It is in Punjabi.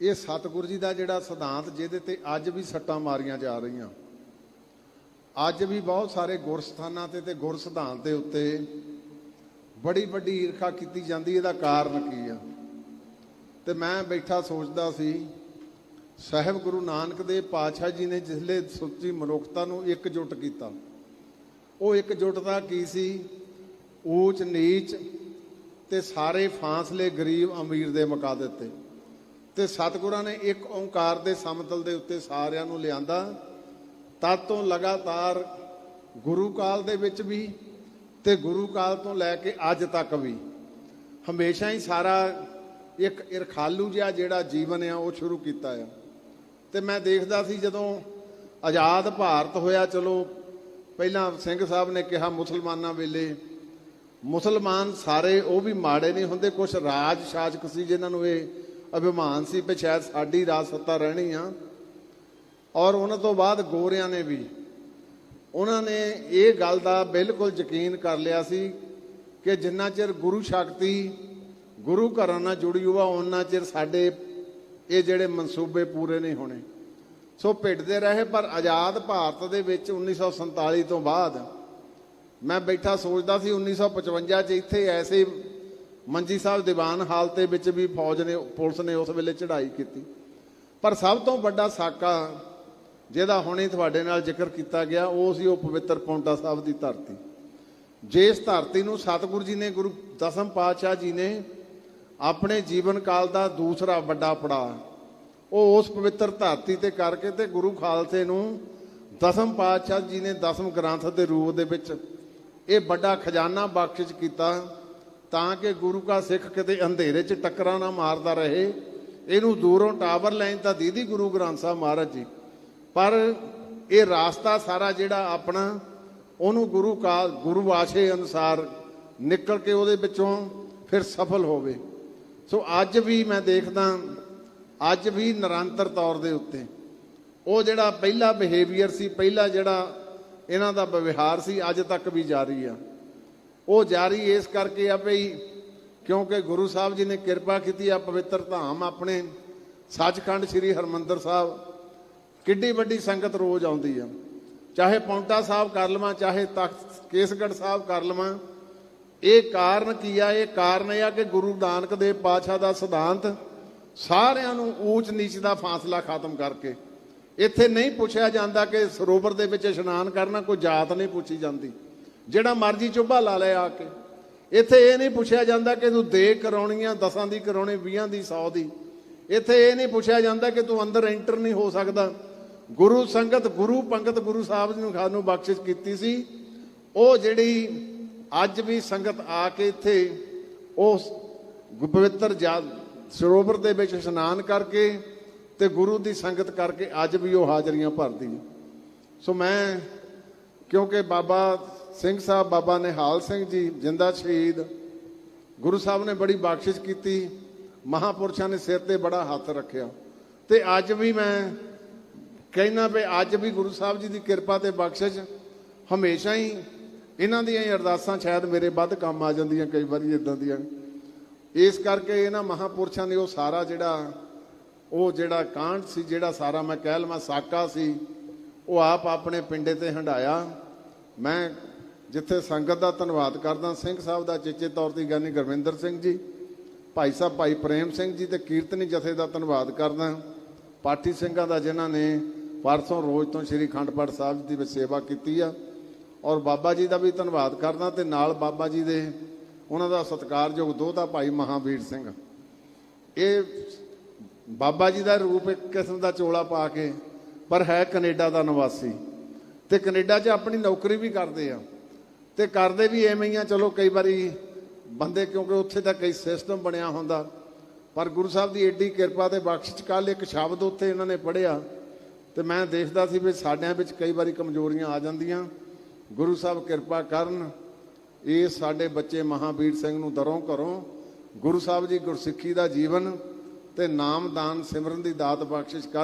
ਇਹ ਸਤਿਗੁਰੂ ਜੀ ਦਾ ਜਿਹੜਾ ਸਿਧਾਂਤ ਜਿਹਦੇ ਤੇ ਅੱਜ ਵੀ ਸੱਟਾਂ ਮਾਰੀਆਂ ਜਾ ਰਹੀਆਂ। ਅੱਜ ਵੀ ਬਹੁਤ ਸਾਰੇ ਗੁਰਸਥਾਨਾਂ ਤੇ ਤੇ ਗੁਰ ਸਿਧਾਂਤ ਦੇ ਉੱਤੇ ਬੜੀ ਵੱਡੀ ਈਰਖਾ ਕੀਤੀ ਜਾਂਦੀ, ਇਹਦਾ ਕਾਰਨ ਕੀ ਆ? ਤੇ ਮੈਂ ਬੈਠਾ ਸੋਚਦਾ ਸੀ, ਸਾਹਿਬ ਗੁਰੂ ਨਾਨਕ ਦੇਵ ਪਾਤਸ਼ਾਹ ਜੀ ਨੇ ਜਿਸਲੇ ਸੁੱਚੀ ਮਨੁੱਖਤਾ ਨੂੰ ਇਕਜੁੱਟ ਕੀਤਾ, ਉਹ ਇਕਜੁੱਟਤਾ ਕੀ ਸੀ? ਊਚ ਨੀਚ ਤੇ ਸਾਰੇ ਫਾਸਲੇ ਗਰੀਬ ਅਮੀਰ ਦੇ ਮੁਕਾ ਦਿੱਤੇ ਤੇ ਸਤਿਗੁਰਾਂ ਨੇ ਇੱਕ ਓੰਕਾਰ ਦੇ ਸਮਤਲ ਦੇ ਉੱਤੇ ਸਾਰਿਆਂ ਨੂੰ ਲਿਆਂਦਾ। ਤਦ ਤੋਂ ਲਗਾਤਾਰ ਗੁਰੂ ਕਾਲ ਦੇ ਵਿੱਚ ਵੀ ਤੇ ਗੁਰੂ ਕਾਲ ਤੋਂ ਲੈ ਕੇ ਅੱਜ ਤੱਕ ਵੀ ਹਮੇਸ਼ਾ ਹੀ ਸਾਰਾ ਇੱਕ ਇਰਖਾਲੂ ਜਿਹਾ ਜਿਹੜਾ ਜੀਵਨ ਆ, ਉਹ ਸ਼ੁਰੂ ਕੀਤਾ ਆ। ਤੇ ਮੈਂ ਦੇਖਦਾ ਸੀ ਜਦੋਂ ਆਜ਼ਾਦ ਭਾਰਤ ਹੋਇਆ, ਚਲੋ ਪਹਿਲਾਂ ਸਿੰਘ ਸਾਹਿਬ ਨੇ ਕਿਹਾ ਮੁਸਲਮਾਨਾਂ ਵੇਲੇ, ਮੁਸਲਮਾਨ ਸਾਰੇ ਉਹ ਵੀ ਮਾੜੇ ਨਹੀਂ ਹੁੰਦੇ ਕੁਝ ਰਾਜ ਸ਼ਾਸਕ ਸੀ ਜਿਨ੍ਹਾਂ ਨੂੰ ਇਹ ਅਭਿਮਾਨ ਸੀ ਵੀ ਸ਼ਾਇਦ ਸਾਡੀ ਰਾਜ ਸੱਤਾ ਰਹਿਣੀ ਆ। ਔਰ ਉਹਨਾਂ ਤੋਂ ਬਾਅਦ ਗੋਰਿਆਂ ਨੇ ਵੀ। ਉਹਨਾਂ ਨੇ ਇਹ ਗੱਲ ਦਾ ਬਿਲਕੁਲ ਯਕੀਨ ਕਰ ਲਿਆ ਸੀ ਕਿ ਜਿੰਨਾ ਚਿਰ ਗੁਰੂ ਸ਼ਕਤੀ, ਗੁਰੂ ਘਰਾਂ ਨਾਲ ਜੁੜੀ ਹੋਆ ਉਹਨਾਂ ਚਿਰ ਸਾਡੇ ਇਹ ਜਿਹੜੇ ਮਨਸੂਬੇ ਪੂਰੇ ਨਹੀਂ ਹੋਣੇ। ਸੋ ਭਿੜਦੇ ਰਹੇ, ਪਰ ਆਜ਼ਾਦ ਭਾਰਤ ਦੇ ਵਿੱਚ 1947 ਤੋਂ ਬਾਅਦ ਮੈਂ ਬੈਠਾ ਸੋਚਦਾ ਸੀ 1955 ਚ ਇੱਥੇ ਐਸੇ ਮੰਜੀ ਸਾਹਿਬ ਦੀਵਾਨ ਹਾਲਤ ਵਿੱਚ ਵੀ ਫੌਜ ਨੇ, ਪੁਲਿਸ ਨੇ ਉਸ ਵੇਲੇ ਚੜ੍ਹਾਈ ਕੀਤੀ। ਪਰ ਸਭ ਤੋਂ ਵੱਡਾ ਸਾਕਾ ਜਿਹਦਾ ਹੁਣੇ ਤੁਹਾਡੇ ਨਾਲ ਜ਼ਿਕਰ ਕੀਤਾ ਗਿਆ, ਉਹ ਸੀ ਉਹ ਪਵਿੱਤਰ ਪੌਂਟਾ ਸਾਹਿਬ ਦੀ ਧਰਤੀ। ਜਿਸ ਧਰਤੀ ਨੂੰ ਸਤਿਗੁਰੂ ਜੀ ਨੇ, ਗੁਰੂ ਦਸਮ ਪਾਤਸ਼ਾਹ ਜੀ ਨੇ ਆਪਣੇ ਜੀਵਨ ਕਾਲ ਦਾ ਦੂਸਰਾ ਵੱਡਾ ਪੜਾਅ, ਉਹ ਉਸ ਪਵਿੱਤਰ ਧਰਤੀ ਤੇ ਕਰਕੇ ਤੇ ਗੁਰੂ ਖਾਲਸੇ ਨੂੰ ਦਸਮ ਪਾਤਸ਼ਾਹ ਜੀ ਨੇ ਦਸਮ ਗ੍ਰੰਥ ਦੇ ਰੂਪ ਦੇ ਵਿੱਚ ਇਹ ਵੱਡਾ ਖਜ਼ਾਨਾ ਬਖਸ਼ਿਸ਼ ਕੀਤਾ। ਤਾਂ ਕਿ ਗੁਰੂ ਕਾ ਸਿੱਖ ਕਿਤੇ ਅੰਧੇਰੇ 'ਚ ਟੱਕਰਾਂ ਨਾ ਮਾਰਦਾ ਰਹੇ। ਇਹਨੂੰ ਦੂਰੋਂ ਟਾਵਰ ਲਾਈਨ ਤਾਂ ਦੀਦੀ ਗੁਰੂ ਗ੍ਰੰਥ ਸਾਹਿਬ ਮਹਾਰਾਜ ਜੀ। ਪਰ ਇਹ ਰਾਸਤਾ ਸਾਰਾ ਜਿਹੜਾ ਆਪਣਾ, ਉਹਨੂੰ ਗੁਰੂ ਕਾ, ਗੁਰੂ ਆਸ਼ੇ ਅਨੁਸਾਰ ਨਿਕਲ ਕੇ ਉਹਦੇ ਵਿੱਚੋਂ ਫਿਰ ਸਫਲ ਹੋਵੇ। ਸੋ ਅੱਜ ਵੀ ਮੈਂ ਦੇਖਦਾ, ਅੱਜ ਵੀ ਨਿਰੰਤਰ ਤੌਰ ਦੇ ਉੱਤੇ। ਉਹ ਜਿਹੜਾ ਪਹਿਲਾ ਬਿਹੇਵੀਅਰ ਸੀ, ਪਹਿਲਾ ਜਿਹੜਾ ਇਹਨਾਂ ਦਾ ਵਿਵਹਾਰ ਸੀ, ਅੱਜ ਤੱਕ ਵੀ ਜਾਰੀ ਆ। ਉਹ ਜਾਰੀ ਇਸ ਕਰਕੇ ਆ ਭਈ, ਕਿਉਂਕਿ ਗੁਰੂ ਸਾਹਿਬ ਜੀ ਨੇ ਕਿਰਪਾ ਕੀਤੀ ਆ ਪਵਿੱਤਰ ਧਾਮ ਆਪਣੇ। ਸੱਚਖੰਡ ਸ੍ਰੀ ਹਰਮੰਦਰ ਸਾਹਿਬ, ਕਿੱਡੀ ਵੱਡੀ ਸੰਗਤ ਰੋਜ਼ ਆਉਂਦੀ ਆ। ਚਾਹੇ ਪੌਂਟਾ ਸਾਹਿਬ ਕਰ ਲਵਾਂ, ਚਾਹੇ ਤਖਤ ਕੇਸਗੜ੍ਹ ਸਾਹਿਬ ਕਰ ਲਵਾਂ, ਇਹ ਕਾਰਨ ਕੀ ਆ? ਇਹ ਕਾਰਨ ਇਹ ਆ ਕਿ ਗੁਰੂ ਨਾਨਕ ਦੇਵ ਪਾਤਸ਼ਾਹ ਦਾ ਸਿਧਾਂਤ ਸਾਰਿਆਂ ਨੂੰ ਊਚ ਨੀਚ ਦਾ ਫਾਸਲਾ ਖਤਮ ਕਰਕੇ। ਇੱਥੇ ਨਹੀਂ ਪੁੱਛਿਆ ਜਾਂਦਾ ਕਿ ਸਰੋਵਰ ਦੇ ਵਿੱਚ ਇਸ਼ਨਾਨ ਕਰਨਾ, ਕੋਈ ਜਾਤ ਨਹੀਂ ਪੁੱਛੀ ਜਾਂਦੀ। ਜਿਹੜਾ ਮਰਜ਼ੀ ਚੁੱਭਾ ਲਾ ਲੈ ਆ ਕੇ। ਇੱਥੇ ਇਹ ਨਹੀਂ ਪੁੱਛਿਆ ਜਾਂਦਾ ਕਿ ਤੂੰ ਦੇ ਕਰਾਉਣੀਆਂ, ਦਸਾਂ ਦੀ ਕਰਾਉਣੀ 20 ਦੀ 100 ਦੀ। ਇੱਥੇ ਇਹ ਨਹੀਂ ਪੁੱਛਿਆ ਜਾਂਦਾ ਕਿ ਤੂੰ ਅੰਦਰ ਐਂਟਰ ਨਹੀਂ ਹੋ ਸਕਦਾ। ਗੁਰੂ ਸੰਗਤ, ਗੁਰੂ ਪੰਗਤ, ਗੁਰੂ ਸਾਹਿਬ ਜੀ ਨੂੰ ਖਾਨੂੰ ਬਖਸ਼ਿਸ਼ ਕੀਤੀ ਸੀ। ਉਹ ਜਿਹੜੀ ਅੱਜ ਵੀ ਸੰਗਤ ਆ ਕੇ ਇੱਥੇ ਉਸ ਪਵਿੱਤਰ ਜਾ ਸਰੋਵਰ ਦੇ ਵਿੱਚ ਇਸ਼ਨਾਨ ਕਰਕੇ ਤੇ ਗੁਰੂ ਦੀ ਸੰਗਤ ਕਰਕੇ ਅੱਜ ਵੀ ਉਹ ਹਾਜ਼ਰੀਆਂ ਭਰਦੀ ਸੋ ਮੈਂ, ਕਿਉਂਕਿ ਬਾਬਾ ਸਿੰਘ ਸਾਹਿਬ ਬਾਬਾ ਨਿਹਾਲ ਸਿੰਘ ਜੀ, ਜਿੰਦਾ ਸ਼ਹੀਦ। ਗੁਰੂ ਸਾਹਿਬ ਨੇ ਬੜੀ ਬਖਸ਼ਿਸ਼ ਕੀਤੀ। ਮਹਾਪੁਰਸ਼ਾਂ ਨੇ ਸਿਰ ਤੇ ਬੜਾ ਹੱਥ ਰੱਖਿਆ। ਤੇ ਅੱਜ ਵੀ ਮੈਂ ਕਹਿਣਾ ਵੀ ਅੱਜ ਵੀ ਗੁਰੂ ਸਾਹਿਬ ਜੀ ਦੀ ਕਿਰਪਾ ਤੇ ਬਖਸ਼ਿਸ਼ ਹਮੇਸ਼ਾ ਹੀ। ਇਹਨਾਂ ਦੀਆਂ ਹੀ ਅਰਦਾਸਾਂ ਸ਼ਾਇਦ ਮੇਰੇ ਵੱਧ ਕੰਮ ਆ ਜਾਂਦੀਆਂ ਕਈ ਵਾਰੀ ਇਦਾਂ ਦੀਆਂ। ਇਸ ਕਰਕੇ ਇਹਨਾਂ ਮਹਾਪੁਰਸ਼ਾਂ ਨੇ ਉਹ ਸਾਰਾ ਜਿਹੜਾ, ਉਹ ਜਿਹੜਾ ਕਾਂਡ ਸੀ, ਜਿਹੜਾ ਸਾਰਾ ਮੈਂ ਕਹਿ ਲਵਾਂ ਸਾਕਾ ਸੀ, ਉਹ ਆਪ ਆਪਣੇ ਪਿੰਡੇ ਤੇ ਹੰਡਾਇਆ ਮੈਂ ਜਿੱਥੇ ਸੰਗਤ ਦਾ ਧੰਨਵਾਦ ਕਰਦਾ, ਸਿੰਘ ਸਾਹਿਬ ਦਾ ਚੇਚੇ ਤੌਰ ਤੇ ਗਿਆਨੀ ਗੁਰਵਿੰਦਰ ਸਿੰਘ ਜੀ, ਭਾਈ ਸਾਹਿਬ ਭਾਈ ਪ੍ਰੇਮ ਸਿੰਘ ਜੀ ਤੇ ਕੀਰਤਨੀ ਜਥੇ ਦਾ ਧੰਨਵਾਦ ਕਰਦਾ। ਪਾਠੀ ਸਿੰਘਾਂ ਦਾ ਜਿਨ੍ਹਾਂ ਨੇ ਪਰਸੋਂ ਰੋਜ਼ ਤੋਂ ਸ੍ਰੀ ਅਖੰਡ ਪਾਠ ਸਾਹਿਬ ਦੀ ਵਿੱਚ ਸੇਵਾ ਕੀਤੀ ਆ, ਔਰ ਬਾਬਾ ਜੀ ਦਾ ਵੀ ਧੰਨਵਾਦ ਕਰਦਾ ਤੇ ਨਾਲ ਬਾਬਾ ਜੀ ਦੇ ਉਹਨਾਂ ਦਾ ਸਤਿਕਾਰਯੋਗ ਦੋਹਤਾ ਭਾਈ ਮਹਾਵੀਰ ਸਿੰਘ। ਇਹ ਬਾਬਾ ਜੀ ਦਾ ਰੂਪ ਇੱਕ ਕਿਸਮ ਦਾ ਚੋਲਾ ਪਾ ਕੇ, ਪਰ ਹੈ ਕੈਨੇਡਾ ਦਾ ਨਿਵਾਸੀ। ਤੇ ਕੈਨੇਡਾ 'ਚ ਆਪਣੀ ਨੌਕਰੀ ਵੀ ਕਰਦੇ ਆ। ਤੇ ਕਰਦੇ ਵੀ ਐਵੇਂ ਹੀ ਆ, ਚਲੋ ਕਈ ਵਾਰੀ ਬੰਦੇ ਕਿਉਂਕਿ ਉੱਥੇ ਤਾਂ ਕਈ ਸਿਸਟਮ ਬਣਿਆ ਹੁੰਦਾ। ਪਰ ਗੁਰੂ ਸਾਹਿਬ ਦੀ ਏਡੀ ਕਿਰਪਾ ਤੇ ਬਖਸ਼ਿਸ਼ ਕੱਲ ਇੱਕ ਸ਼ਬਦ ਉੱਥੇ ਇਹਨਾਂ ਨੇ ਪੜਿਆ ਤੇ ਮੈਂ ਦੇਖਦਾ ਸੀ ਵੀ ਸਾਡਿਆਂ ਵਿੱਚ ਕਈ ਵਾਰੀ ਕਮਜ਼ੋਰੀਆਂ ਆ ਜਾਂਦੀਆਂ। ਗੁਰੂ ਸਾਹਿਬ ਕਿਰਪਾ ਕਰਨ, ਇਹ ਸਾਡੇ ਬੱਚੇ ਮਹਾਵੀਰ ਸਿੰਘ ਨੂੰ ਦਰੋਂ ਘਰੋਂ, ਗੁਰੂ ਸਾਹਿਬ ਜੀ ਗੁਰਸਿੱਖੀ ਦਾ ਜੀਵਨ ਤੇ ਨਾਮਦਾਨ ਸਿਮਰਨ ਦੀ ਦਾਤ ਬਖਸ਼ਿਸ਼ ਕਰਨ।